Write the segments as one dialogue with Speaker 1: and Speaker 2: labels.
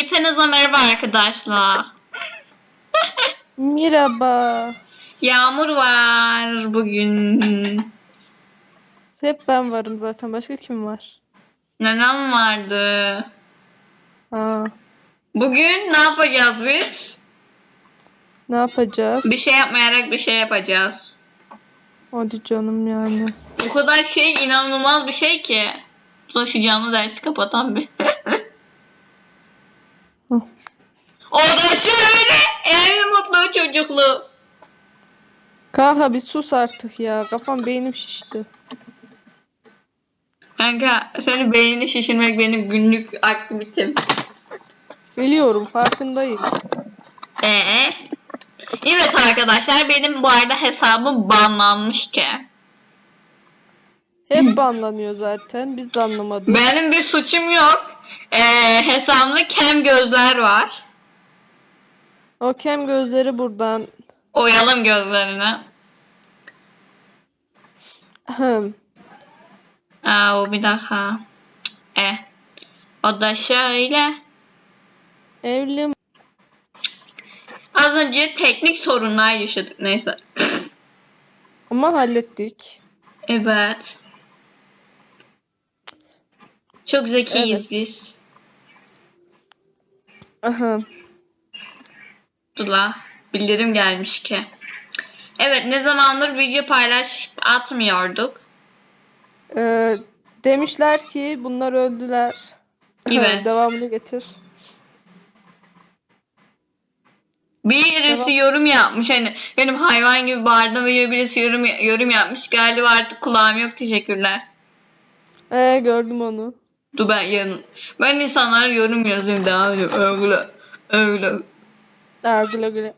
Speaker 1: Hepinize merhaba arkadaşlar.
Speaker 2: Merhaba.
Speaker 1: Yağmur var bugün.
Speaker 2: Hep ben varım zaten. Başka kim var?
Speaker 1: Nenem vardı.
Speaker 2: Ha,
Speaker 1: Bugün ne yapacağız biz?
Speaker 2: ne yapacağız?
Speaker 1: Bir şey yapmayarak bir şey yapacağız.
Speaker 2: Hadi canım yani.
Speaker 1: O kadar şey inanılmaz bir şey ki. Dur şu canlı dersi kapatan bir.
Speaker 2: Hı.
Speaker 1: o da şöyle evli mutlu çocuklu.
Speaker 2: Kanka bir sus artık ya. Kafam beynim şişti.
Speaker 1: Kanka senin beynini şişirmek benim günlük aktivitem.
Speaker 2: Biliyorum farkındayım.
Speaker 1: Ee? Evet arkadaşlar benim bu arada hesabım banlanmış ki.
Speaker 2: Hep banlanıyor zaten. Biz de anlamadık.
Speaker 1: Benim bir suçum yok. Ee, hesabımda kem gözler var.
Speaker 2: O kem gözleri buradan.
Speaker 1: Oyalım gözlerini.
Speaker 2: Ahem.
Speaker 1: Aa, o bir dakika. E. O da şöyle.
Speaker 2: Evli
Speaker 1: Az önce teknik sorunlar yaşadık. Neyse.
Speaker 2: ama hallettik.
Speaker 1: Evet. Çok zekiyiz
Speaker 2: Evet.
Speaker 1: biz.
Speaker 2: Aha.
Speaker 1: Dula. Bildirim gelmiş ki. Evet ne zamandır video paylaş atmıyorduk.
Speaker 2: Ee, demişler ki bunlar öldüler.
Speaker 1: Evet.
Speaker 2: Devamını getir.
Speaker 1: Birisi
Speaker 2: Devam.
Speaker 1: yorum yapmış hani benim hayvan gibi bağırdığım ve birisi yorum, yorum yapmış. Galiba artık kulağım yok teşekkürler.
Speaker 2: Ee, gördüm onu.
Speaker 1: Dur ben yarın. Ben insanlara yorum yazıyorum devam ediyorum. Öyle. Öyle.
Speaker 2: Aa, güle.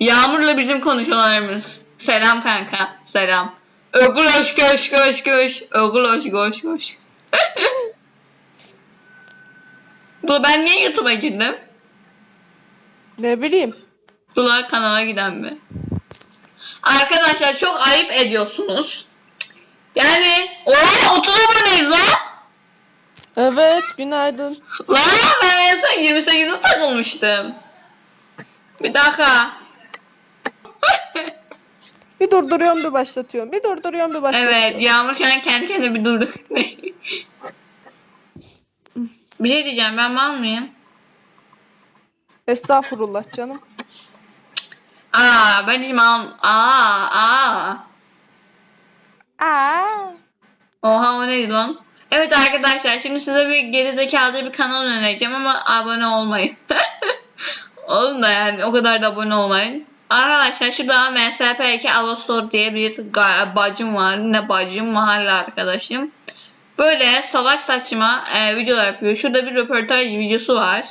Speaker 1: Yağmur'la bizim konuşmalarımız. Selam kanka. Selam. Ögüloş koş koş koş. Ögüloş koş koş. Dur ben niye YouTube'a girdim?
Speaker 2: Ne bileyim.
Speaker 1: Dur kanala giden mi? Arkadaşlar çok ayıp ediyorsunuz. Yani oha 30 aboneyiz.
Speaker 2: Evet, günaydın.
Speaker 1: Lan ben en son 28'e takılmıştım. Bir dakika.
Speaker 2: Bir durduruyorum bir başlatıyorum. Bir durduruyorum bir başlatıyorum.
Speaker 1: Evet, Yağmur şu an kendi kendine bir durdu. bir şey diyeceğim, ben mal mıyım?
Speaker 2: Estağfurullah canım.
Speaker 1: Aa, ben hiç mal... Aa, aa.
Speaker 2: Aa.
Speaker 1: Oha o neydi lan? Evet arkadaşlar, şimdi size bir gerizekalıca bir kanal önereceğim ama abone olmayın. Olun da yani o kadar da abone olmayın. Arkadaşlar şurada MSP2 Avastor diye bir bacım var. Ne bacım mahalle arkadaşım. Böyle salak saçma e, videolar yapıyor. Şurada bir röportaj videosu var.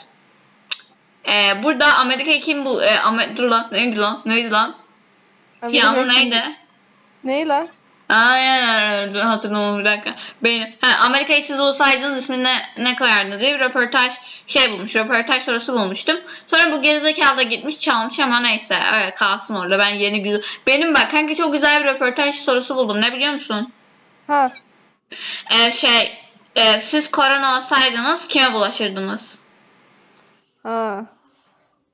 Speaker 1: E, burada Amerika kim bu? E, Amer dur lan neydi lan? Neydi lan? Yağmur neydi?
Speaker 2: Ney lan?
Speaker 1: Aynen hatırlamam bir dakika. Benim, ha, Amerika'yı siz olsaydınız ismini ne, ne koyardınız diye bir röportaj şey bulmuş. Röportaj sorusu bulmuştum. Sonra bu gerizekalı da gitmiş çalmış ama neyse. Evet kalsın orada. Ben yeni güzel. Benim bak kanka çok güzel bir röportaj sorusu buldum. Ne biliyor musun?
Speaker 2: Ha.
Speaker 1: Ee, şey e, siz korona olsaydınız kime bulaşırdınız?
Speaker 2: Ha.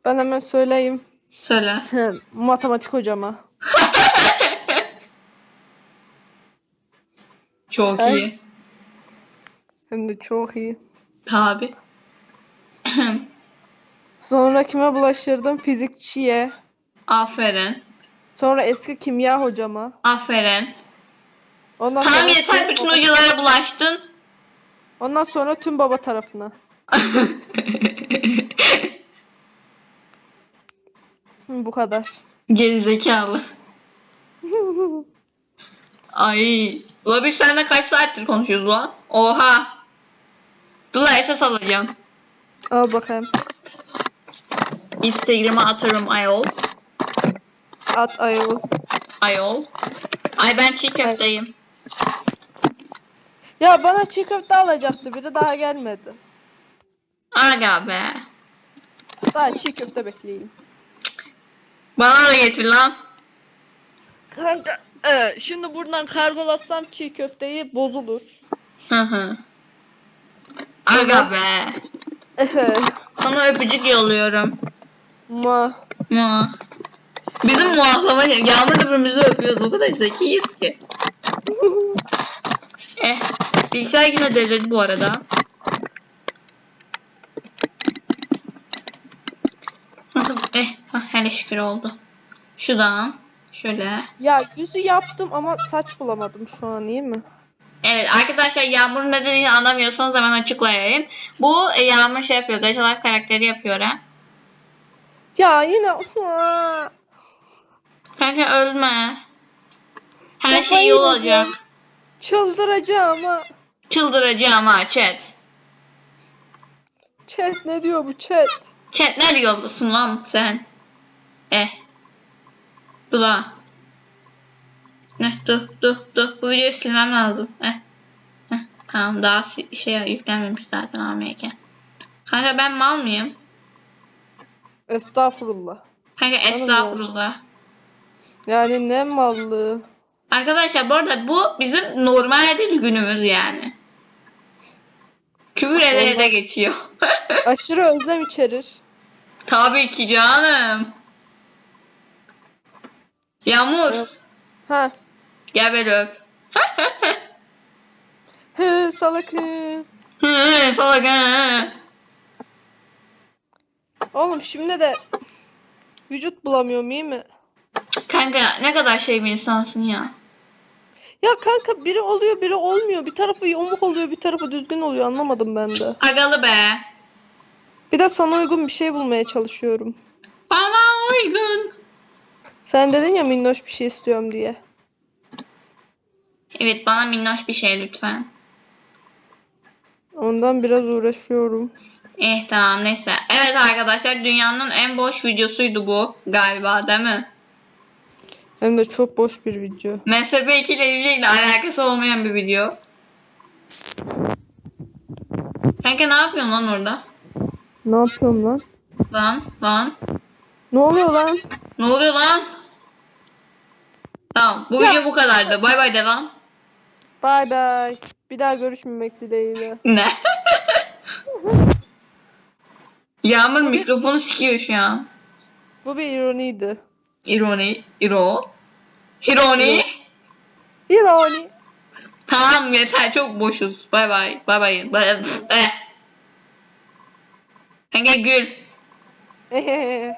Speaker 2: Ben hemen söyleyeyim.
Speaker 1: Söyle.
Speaker 2: Matematik hocama.
Speaker 1: Çok
Speaker 2: Ay.
Speaker 1: iyi.
Speaker 2: Hem de çok iyi.
Speaker 1: Tabi.
Speaker 2: Sonra kime bulaşırdım? Fizikçiye.
Speaker 1: Aferin.
Speaker 2: Sonra eski kimya hocama.
Speaker 1: Aferin.
Speaker 2: Ondan
Speaker 1: Tamam
Speaker 2: sonra
Speaker 1: yeter
Speaker 2: tüm
Speaker 1: bütün
Speaker 2: baba-
Speaker 1: hocalara bulaştın.
Speaker 2: Ondan sonra tüm baba tarafına. Hı, Bu kadar.
Speaker 1: Gerizekalı. Ay. Ula biz seninle kaç saattir konuşuyoruz lan? Oha. Dur esas alacağım.
Speaker 2: Al bakayım.
Speaker 1: Instagram'a atarım ayol.
Speaker 2: At ayol.
Speaker 1: Ayol. Ay ben çiğ köfteyim.
Speaker 2: Ya bana çiğ köfte alacaktı biri daha gelmedi.
Speaker 1: Aga be.
Speaker 2: Daha çiğ köfte bekleyeyim.
Speaker 1: Bana da getir lan.
Speaker 2: Kanka e, şimdi buradan kargolasam çiğ köfteyi bozulur.
Speaker 1: Hı hı. Aga be. Sana öpücük yolluyorum.
Speaker 2: Ma.
Speaker 1: Mua. Bizim muhaklama Yağmur birbirimizi öpüyoruz. O kadar zekiyiz ki. Eh. Bilgisayar yine delirdi bu arada. Eh. hele şükür oldu. Şuradan. Şöyle.
Speaker 2: ya yüzü yaptım ama saç bulamadım şu an iyi mi?
Speaker 1: Evet arkadaşlar Yağmur'un ne dediğini anlamıyorsanız hemen açıklayayım. Bu e, Yağmur şey yapıyor. Gacalak karakteri yapıyor ha.
Speaker 2: Ya yine
Speaker 1: Kanka ölme. Her şey
Speaker 2: Kafayı
Speaker 1: iyi olacak.
Speaker 2: yiyeceğim. çıldıracağım ha.
Speaker 1: Çıldıracağım ha chat.
Speaker 2: Chat ne diyor bu chat?
Speaker 1: Chat ne diyorsun lan sen? Eh. Dur la. Ne dur dur dur. Bu videoyu silmem lazım. Eh. Heh, tamam daha şey yüklenmemiş zaten AMK. Kanka ben mal mıyım?
Speaker 2: Estağfurullah.
Speaker 1: Kanka estağfurullah.
Speaker 2: Yani ne mallığı.
Speaker 1: Arkadaşlar bu arada bu bizim normal değil günümüz yani. Küfür ede ede geçiyor.
Speaker 2: Aşırı özlem içerir.
Speaker 1: Tabii ki canım. Yağmur.
Speaker 2: Ha.
Speaker 1: Gel beni öp.
Speaker 2: Hı salak hı.
Speaker 1: Hı hı, salak hı.
Speaker 2: Oğlum şimdi de vücut bulamıyorum iyi mi?
Speaker 1: Kanka ne kadar şey bir insansın ya.
Speaker 2: Ya kanka biri oluyor biri olmuyor. Bir tarafı yamuk oluyor bir tarafı düzgün oluyor anlamadım ben de.
Speaker 1: Agalı be.
Speaker 2: Bir de sana uygun bir şey bulmaya çalışıyorum.
Speaker 1: Bana uygun.
Speaker 2: Sen dedin ya minnoş bir şey istiyorum diye.
Speaker 1: Evet bana minnoş bir şey lütfen.
Speaker 2: Ondan biraz uğraşıyorum.
Speaker 1: Eh tamam neyse. Evet arkadaşlar dünyanın en boş videosuydu bu galiba değil mi?
Speaker 2: Hem de çok boş bir video.
Speaker 1: MSP 2 ile ile alakası olmayan bir video. Kanka ne yapıyorsun lan orada?
Speaker 2: Ne yapıyorum lan?
Speaker 1: Lan lan.
Speaker 2: Ne oluyor lan?
Speaker 1: Ne oluyor lan? Tamam bu
Speaker 2: Ya.
Speaker 1: video bu kadardı. Bay bay de lan.
Speaker 2: Bay bay. Bir daha görüşmemek dileğiyle.
Speaker 1: Ne? Yağmur mikrofonu sikiyor şu an.
Speaker 2: Bu bir ironiydi.
Speaker 1: İroni. İro. Ironi.
Speaker 2: İroni.
Speaker 1: Tamam yeter çok boşuz. Bay bay. Bay bay. Bay- Eh. Kanka gül.